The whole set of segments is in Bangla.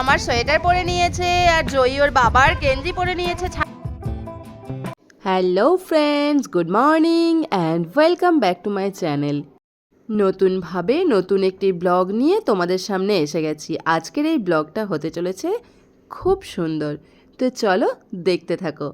আমার সোয়েটার পরে নিয়েছে আর জয়ী ওর বাবার গেঞ্জি পরে নিয়েছে hello friends good morning and welcome back to my channel নতুনভাবে নতুন একটি ব্লগ নিয়ে তোমাদের সামনে এসে গেছি। আজকের এই ব্লগটা হতে চলেছে খুব সুন্দর। তো চলো, দেখতে থাকো।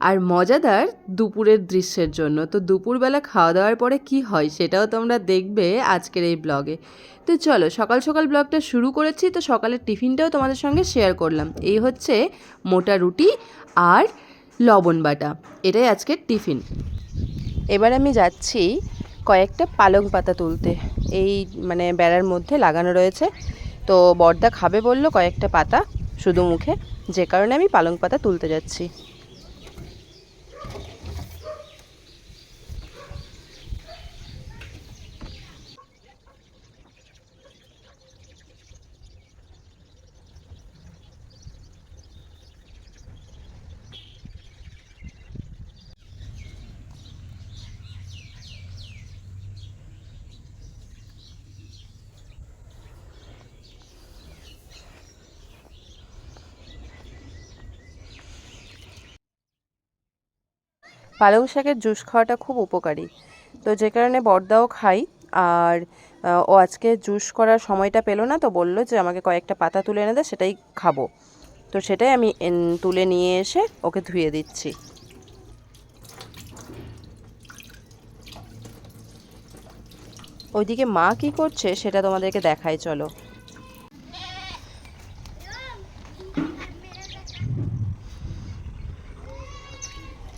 আর মজাদার দুপুরের দৃশ্যের জন্য। তো দুপুরবেলা খাওয়া দাওয়ার পরে কি হয় সেটাও তোমরা দেখবে আজকের এই ব্লগে। তো চলো, সকাল সকাল ব্লগটা শুরু করেছি। তো সকালের টিফিনটাও তোমাদের সঙ্গে শেয়ার করলাম। এই হচ্ছে মোটা রুটি আর লবণ বাটা। এটাই আজকের টিফিন। এবার আমি যাচ্ছি কয়েকটা পালং পাতা তুলতে। এই মানে বেড়ার মধ্যে লাগানো রয়েছে। তো বর্দা খাবে বলল কয়েকটা পাতা। শুধু মুখে যে কারণে আমি পালং পাতা তুলতে যাচ্ছি। পালং শাকের জুস খাওয়াটা খুব উপকারী। তো যে কারণে বর্দাও খাই, আর ও আজকে জুস করার সময়টা পেল না তো বলল যে আমাকে কয়েকটা পাতা তুলে এনে দে, সেটাই খাব। তো সেটাই আমি তুলে নিয়ে এসে ওকে ধুয়ে দিচ্ছি। ওইদিকে মা কি করছে সেটা তোমাদেরকে দেখাই, চলো।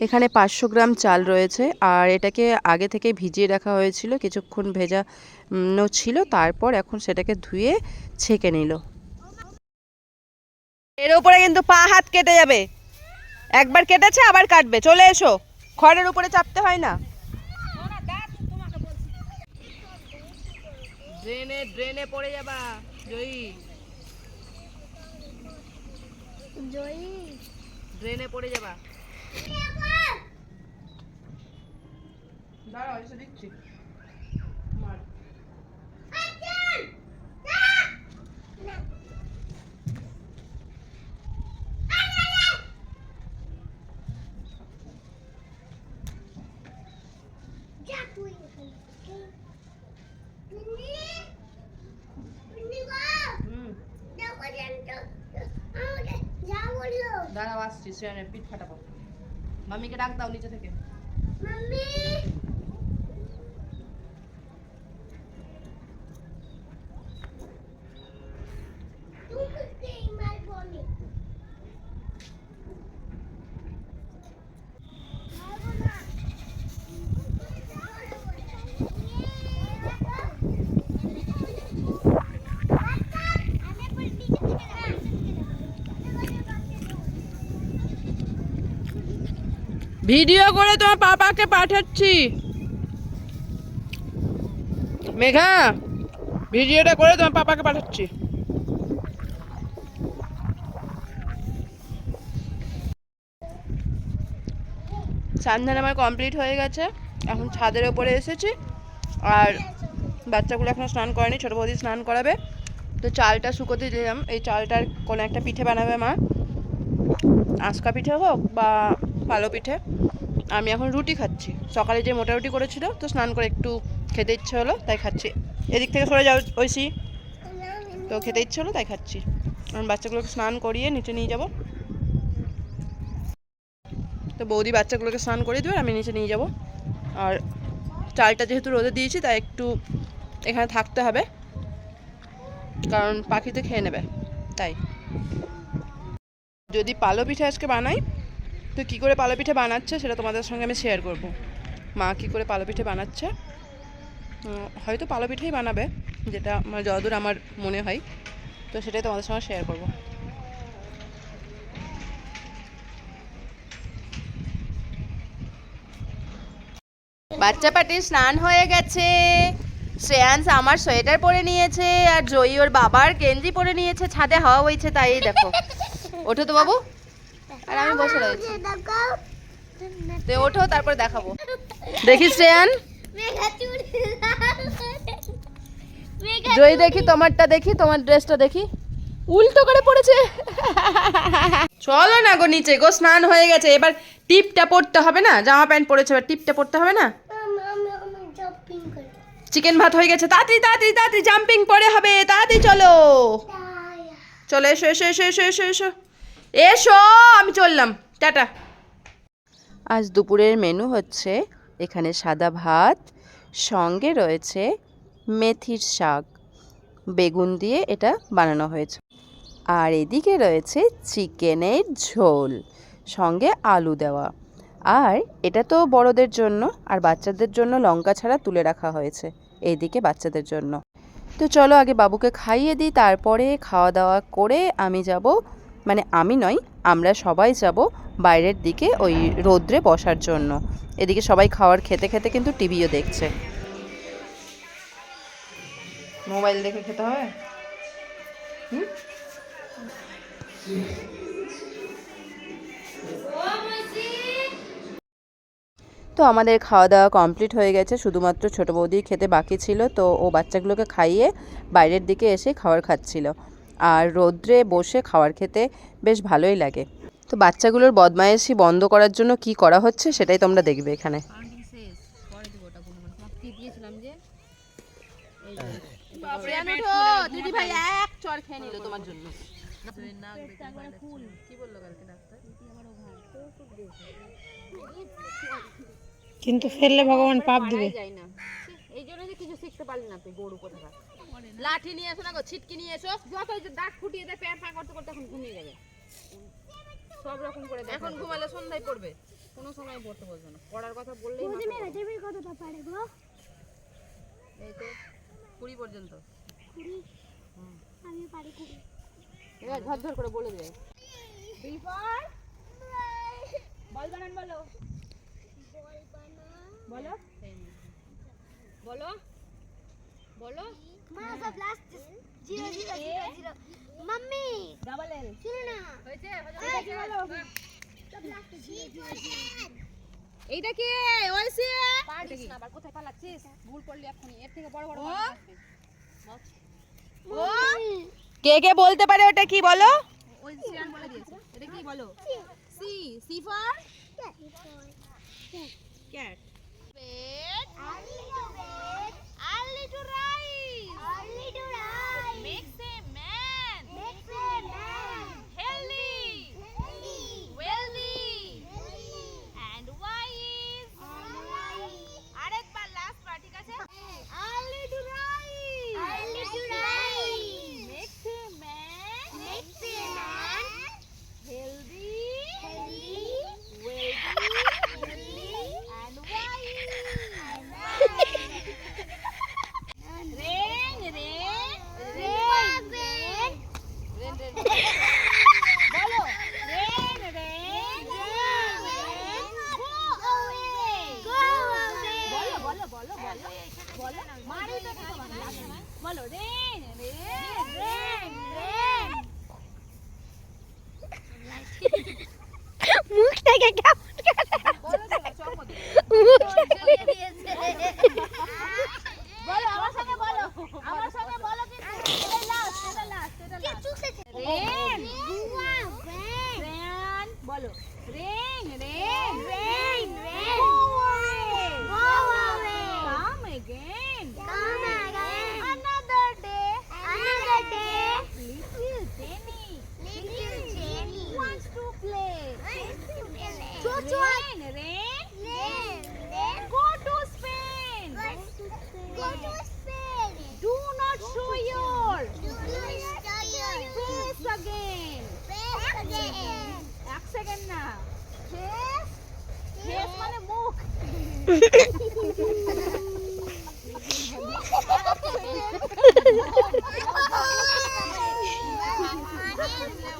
এখানে পাঁচশো গ্রাম চাল রয়েছে আর এটাকে আগে থেকে ভিজিয়ে রাখা হয়েছিল কিছুক্ষণ ভেজা উম, ছিল তারপর এখন সেটাকে ধুয়ে ছেঁকে নিল। এর উপরে কিন্তু পা হাত কেটে যাবে। একবার কেটেছে আবার কাটবে। চলে এসো। খড়ের উপরে চাপতে হয় না। ড্রেনে ড্রেনে পড়ে যাবা জয়ী। ড্রেনে পড়ে যাবা। দাঁড়াও এসে দিচ্ছি মার। হুম, দাঁড়াও আসছি সে পিঠ ফাটাবো মাম্মিকে ডাক দাও নিচে থেকে ভিডিও করে তোমার পাপাকে পাঠাচ্ছি। মেঘা, ভিডিওটা করে তোমার পাপাকে পাঠাচ্ছি। সন্ধান আমার কমপ্লিট হয়ে গেছে, এখন ছাদের ওপরে এসেছি। আর বাচ্চাগুলো এখনও স্নান করেনি, ছোটো বৌদি স্নান করাবে। তো চালটা শুকোতে দিলাম, এই চালটার কোনো একটা পিঠে বানাবে মা। আঁচকা পিঠে হোক বা পালো পিঠে আমি এখন রুটি খাচ্ছি। সকালে যে মোটা রুটি করেছিল, তো স্নান করে একটু খেতে ইচ্ছে হলো, তাই খাচ্ছি। এদিক থেকে সরে যাও ঐশী। তো খেতে ইচ্ছে হলো, তাই খাচ্ছি। এখন বাচ্চাগুলোকে স্নান করিয়ে নিচে নিয়ে যাব। তো বৌদি বাচ্চাগুলোকে স্নান করিয়ে দেবে আমি নিচে নিয়ে যাব। আর চালটা যেহেতু রোদে দিয়েছি, তাই একটু এখানে থাকতে হবে। কারণ পাখিতে খেয়ে নেবে, তাই। যদি পালো পিঠে আজকে বানাই তো কী করে পালো পিঠে বানাচ্ছে সেটা তোমাদের সঙ্গে আমি শেয়ার করব। মা কী করে পালো পিঠে বানাচ্ছে হয়তো পালো পিঠেই বানাবে, যেটা আমার যতদূর আমার মনে হয়। তো সেটাই তোমাদের সঙ্গে শেয়ার করব। বাচ্চা পাটির স্নান হয়ে গেছে। শ্রেয়াংস আমার সোয়েটার পরে নিয়েছে আর জয়ী ওর বাবার গেঞ্জি পরে নিয়েছে, ছাদে হাওয়া বইছে, তাই দেখো। ওঠো তো বাবু। আর আমি বসে রয়েছি। তো ওঠো তারপর দেখাবো। দেখিস শ্রেয়ান। জয়ী দেখি তোমারটা দেখি তোমার ড্রেসটা দেখি। উল্টো করে পড়েছে। চলো না গো নিচে গো স্নান হয়ে গেছে। এবার টিপটা পরতে হবে না? জামা প্যান্ট পরেছে এবার টিপটা পরতে হবে না? চিকেন ভাত হয়ে গেছে। তাড়াতাড়ি তাড়াতাড়ি তাড়াতাড়ি জাম্পিং পরে হবে। তাড়াতাড়ি চলো। চলো এসো এসো এসো এসো এসো এসো। এসো, আমি চললাম। টাটা। আজ দুপুরের মেনু হচ্ছে এখানে সাদা ভাত, সঙ্গে রয়েছে মেথির শাক। বেগুন দিয়ে এটা বানানো হয়েছে। আর এদিকে রয়েছে চিকেনের ঝোল, সঙ্গে আলু দেওয়া। আর এটা তো বড়দের জন্য, আর বাচ্চাদের জন্য লঙ্কা ছাড়া তুলে রাখা হয়েছে এইদিকে বাচ্চাদের জন্য। তো চলো আগে বাবুকে খাইয়ে দিই, তারপরে খাওয়া দাওয়া করে আমি যাব মানে আমি নয়, আমরা সবাই যাব বাইরের দিকে ওই রোদ্রে বসার জন্য। এদিকে সবাই খাওয়ার খেতে খেতে কিন্তু টিভিও দেখছে। মোবাইল দেখে খেতে হবে? তো আমাদের খাওয়া দাওয়া কমপ্লিট হয়ে গেছে, শুধুমাত্র ছোটো বৌদির খেতে বাকি ছিল, তো ও বাচ্চাগুলোকে খাইয়ে বাইরের দিকে এসে খাবার খাচ্ছিল। আর রোদ্রে বসে খাবার খেতে বেশ ভালোই লাগে। তো বাচ্চাগুলোর বদমায়েশি বন্ধ করার জন্য কি করা হচ্ছে সেটাই তোমরা দেখবে এখানে। কিন্তু ফেললে ভগবান পাপ দিবে। এই জন্য যে কিছু শিখতে পারলি না তুই গরু কোথাকার? লাঠি নিয়ে এসো না গো ছিটকি নিয়ে এসো। যত ওই যে দাগ ফুটিয়ে দেয় প্যার পা করতে করতে এখন ঘুমিয়ে যাবে। সব রকম করে। এখন ঘুমালে সন্ধ্যায় পড়বে কোনো সময় পড়তে বলছো না। পড়ার কথা বললেই মাথা গরম। এই তো কুড়ি পর্যন্ত। আমি পারি কুড়ি। এবার ঝরঝর করে বলে দেবে বল বানান বলো। বলো। বলো। বলো। Last zero zero zero zero mummy double L শুনো না। হয়েছে হয়েছে হ্যাঁ। এইটা কি? ওইসি পারছিস না আবার কোথায় পালাচ্ছিস? ভুল করলি এখনি এর থেকে বড় বড় ও। কে কে বলতে পারে ওটা কি বলো? ওই বলে দিয়েছে। এটা কি বলো? C. C for cat cat bed early to bed early to right Rain, rain, rain. Go to Spain. Go to Spain. Do not show your face again. Face again. act again. না face face মানে মুখ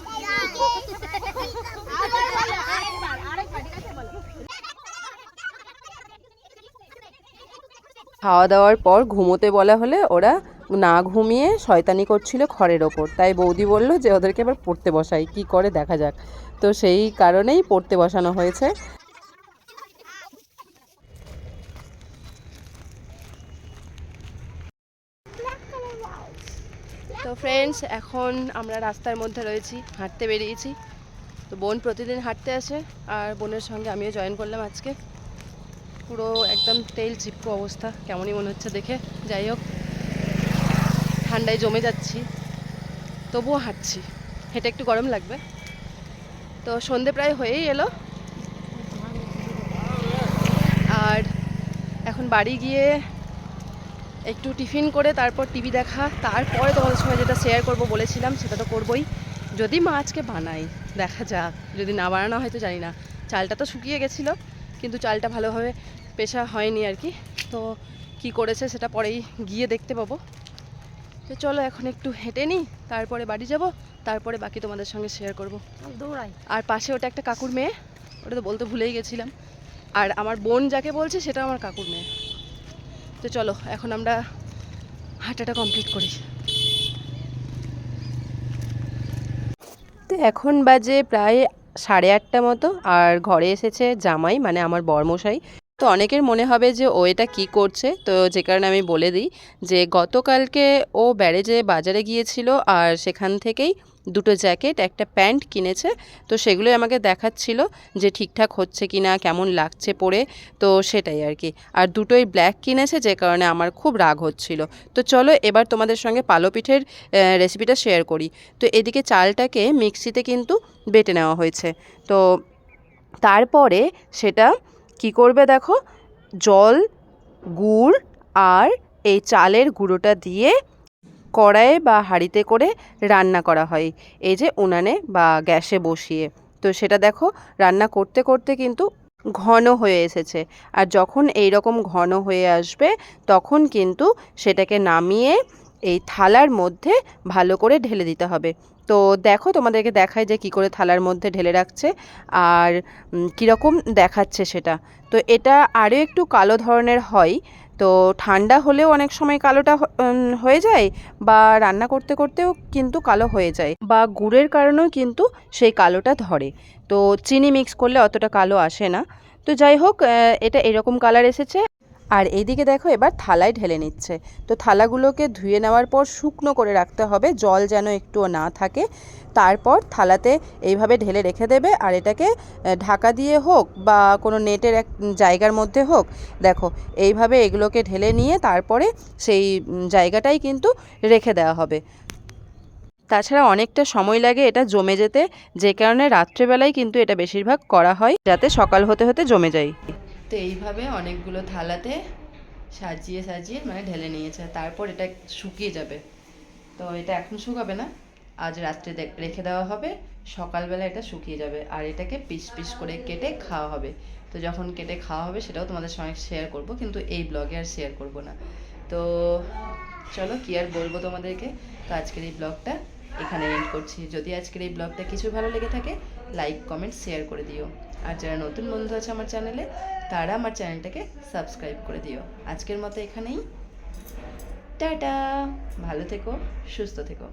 মানে খাওয়া দাওয়ার পর ঘুমোতে বলা হলে ওরা না ঘুমিয়ে শয়তানি করছিল খড়ের ওপর। তাই বৌদি বলল যে, ওদেরকে এবার পড়তে বসাই, কি করে দেখা যাক? তো সেই কারণেই পড়তে বসানো হয়েছে। তো ফ্রেন্ডস এখন আমরা রাস্তার মধ্যে রয়েছি, হাঁটতে বেরিয়েছি। তো বোন প্রতিদিন হাঁটতে আসে, আর বোনের সঙ্গে আমিও জয়েন করলাম আজকে। পুরো একদম তেল চিপকো অবস্থা, কেমনই মনে হচ্ছে দেখে? যাই হোক, ঠান্ডায় জমে যাচ্ছি, তবুও হাঁটছি। হেঁটে একটু গরম লাগবে। তো সন্ধে প্রায় হয়েই এলো। আর এখন বাড়ি গিয়ে একটু টিফিন করে তারপর টিভি দেখা, তারপরে তোমাদের সঙ্গে যেটা শেয়ার করব বলেছিলাম, সেটা তো করবই। যদি মা আজকে বানাই দেখা যাক। যদি না বানানো হয়তো জানি না। চালটা তো শুকিয়ে গেছিল। কিন্তু চালটা ভালোভাবে পেশা হয়নি আর কি। তো কি করেছে সেটা পরেই গিয়ে দেখতে পাবো। তো চলো এখন একটু হেঁটে নিই তারপরে বাড়ি যাব তারপরে বাকি তোমাদের সঙ্গে শেয়ার করব। দৌড়াই। আর পাশে ওটা একটা কাকুর মেয়ে ওটা তো বলতে ভুলেই গেছিলাম। আর আমার বোন যাকে বলছে সেটা আমার কাকুর মেয়ে। তো চলো এখন আমরা হাঁটাটা কমপ্লিট করি। তো এখন বাজে প্রায় সাড়ে আটটা মতো, আর ঘরে এসেছে জামাই মানে আমার বর্মশাই। তো অনেকের মনে হবে যে ও এটা কী করছে, তো যে কারণে আমি বলে দিই যে গতকালকে ও ব্যারেজে বাজারে গিয়েছিল, আর সেখান থেকেই দুটো জ্যাকেট, একটা প্যান্ট কিনেছে, তো সেগুলোই আমাকে দেখাচ্ছিল যে ঠিকঠাক হচ্ছে কি না কেমন লাগছে পরে, তো সেটাই আর কি। আর দুটোই ব্ল্যাক কিনেছে, যে কারণে আমার খুব রাগ হচ্ছিল। তো চলো এবার তোমাদের সঙ্গে পালো পিঠের রেসিপিটা শেয়ার করি। তো এদিকে চালটাকে মিক্সিতে কিন্তু বেটে নেওয়া হয়েছে। তো তারপরে সেটা কি করবে দেখো? জল, গুড় আর এই চালের গুঁড়োটা দিয়ে কড়াইয়ে বা হাঁড়িতে করে রান্না করা হয়। এই যে উনানে বা গ্যাসে বসিয়ে। তো সেটা দেখো, রান্না করতে করতে কিন্তু ঘন হয়ে এসেছে। আর যখন এই রকম ঘন হয়ে আসবে, তখন কিন্তু সেটাকে নামিয়ে এই থালার মধ্যে ভালো করে ঢেলে দিতে হবে। তো দেখো, তোমাদেরকে দেখায় যে কি করে থালার মধ্যে ঢেলে রাখছে আর কীরকম দেখাচ্ছে সেটা। তো এটা আরও একটু কালো ধরনের হয়। তো ঠান্ডা হলেও অনেক সময় কালোটা হয়ে যায় বা রান্না করতে করতেও কিন্তু কালো হয়ে যায় বা গুড়ের কারণেও কিন্তু সেই কালোটা ধরে। তো চিনি মিক্স করলে অতটা কালো আসে না। তো যাই হোক এটা এরকম কালার এসেছে। আর এইদিকে দেখো, এবার থালায় ঢেলে নিচ্ছে। তো থালাগুলোকে ধুয়ে নেওয়ার পর শুকনো করে রাখতে হবে, জল যেন একটুও না থাকে। তারপর থালাতে এইভাবে ঢেলে রেখে দেবে আর এটাকে ঢাকা দিয়ে হোক বা কোনো নেটের এক জায়গার মধ্যে হোক, দেখো এইভাবে এগুলোকে ঢেলে নিয়ে তারপরে সেই জায়গাটাই কিন্তু রেখে দেওয়া হবে। তাছাড়া অনেকটা সময় লাগে এটা জমে যেতে, যে কারণে রাত্রেবেলায় কিন্তু এটা বেশিরভাগ করা হয় যাতে সকাল হতে হতে জমে যায়। তো এইভাবে অনেকগুলো থালাতে সাজিয়ে সাজিয়ে মানে ঢেলে নিয়েছে, তারপর এটা শুকিয়ে যাবে। তো এটা এখন শুকাবে না? আজ রাত্রে রেখে দেওয়া হবে, সকালবেলা এটা শুকিয়ে যাবে আর এটাকে পিস পিস করে কেটে খাওয়া হবে। তো যখন কেটে খাওয়া হবে সেটাও তোমাদের সঙ্গে শেয়ার করব, কিন্তু এই ব্লগে আর শেয়ার করব না। তো চলো কি আর বলব তোমাদেরকে? তো আজকের এই ব্লগটা এখানে এন্ড করছি। যদি আজকের এই ব্লগটা কিছু ভালো লেগে থাকে লাইক কমেন্ট শেয়ার করে দিও। আর যারা নতুন বন্ধু আছে আমার চ্যানেলে তারা আমার চ্যানেলটাকে সাবস্ক্রাইব করে দিও। আজকের মতো এখানেই। টাটা! ভালো থেকো, সুস্থ থেকো।